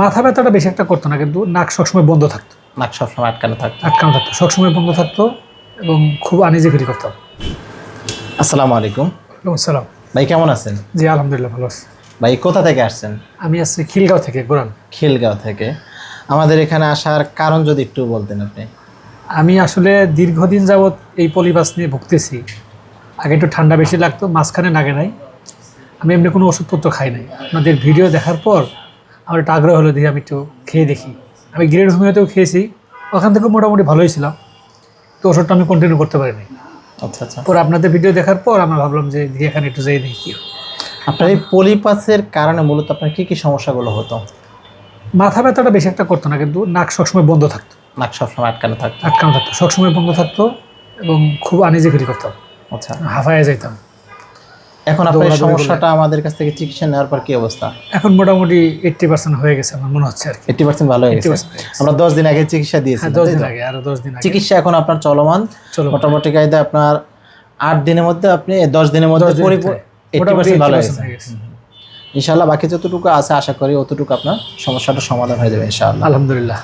মাথা ব্যথাটা বেশি একটা করতো না কিন্তু নাক সবসময় বন্ধ থাকতো। নাক সবসময় আটকানো থাকতো। আটকানো থাকতো সবসময় বন্ধ থাকতো এবং খুব আনিজে ফিরি করতাম। আসসালামু আলাইকুম। আসসালাম। ভাই কেমন আছেন? জি আলহামদুলিল্লাহ ভালো আছি। ভাই কোথা থেকে আসছেন? আমি আসছি খিলগাঁও থেকে গোরান। খিলগাঁও থেকে। আমাদের এখানে আসার কারণ যদি একটু বলতেন আপনি। আমি আসলে দীর্ঘদিন যাবৎ এই পলিবাস নিয়ে ভুগতেছি। আগে একটু ঠান্ডা বেশি লাগতো মাঝখানে নাগে নাই। আমি এমনি কোনো ওষুধপত্র খাই নাই। আপনাদের ভিডিও দেখার পর আমার একটা আগ্রহ হলো দিয়ে আমি একটু খেয়ে দেখি। আমি গ্রেড হোমিওতেও খেয়েছি ওখান থেকে মোটামুটি ভালোই ছিলাম। তো ওষুধটা আমি কন্টিনিউ করতে পারিনি। আচ্ছা আচ্ছা। পরে আপনাদের ভিডিও দেখার পর আমরা ভাবলাম যে দিয়ে এখানে একটু যেয়ে দেখি। আপনার এই পলিপাসের কারণে মূলত আপনার কী কী সমস্যাগুলো হতো? মাথা ব্যথাটা বেশি একটা করতো না কিন্তু নাক সবসময় বন্ধ থাকতো। নাক সবসময় আটকানো থাকতো। আটকানো থাকতো সবসময় বন্ধ থাকতো এবং খুব আনিজে ফিরি করতাম। আচ্ছা। হাফায় যাইতাম। এখন আপনার সমস্যাটা আমাদের কাছ থেকে চিকিৎসা নেওয়ার পর কি অবস্থা? এখন মোটামুটি এইট্টি পার্সেন্ট হয়ে গেছে আমার মনে হচ্ছে আর কি। এইটি পার্সেন্ট ভালো হয়ে গেছে? 80% গেছে। আমরা দশ দিন আগে চিকিৎসা দিয়েছি হ্যাঁ দশ দিন আগে আরও দশ দিন চিকিৎসা এখন আপনার চলমান। চলো মোটামুটি কায়দা আপনার আট দিনের মধ্যে আপনি দশ দিনের মধ্যে দশ পরিপূর্ণ ভিতরে। এইটি মোটামুটি পার্সেন্ট ভালো 80% হয়ে গেছে। ইনশাল্লাহ বাকি যতটুকু আছে আশা করি অতটুকু আপনার সমস্যাটা সমাধান হয়ে যাবে ইনশাআল্লাহ। আলহামদুলিল্লাহ।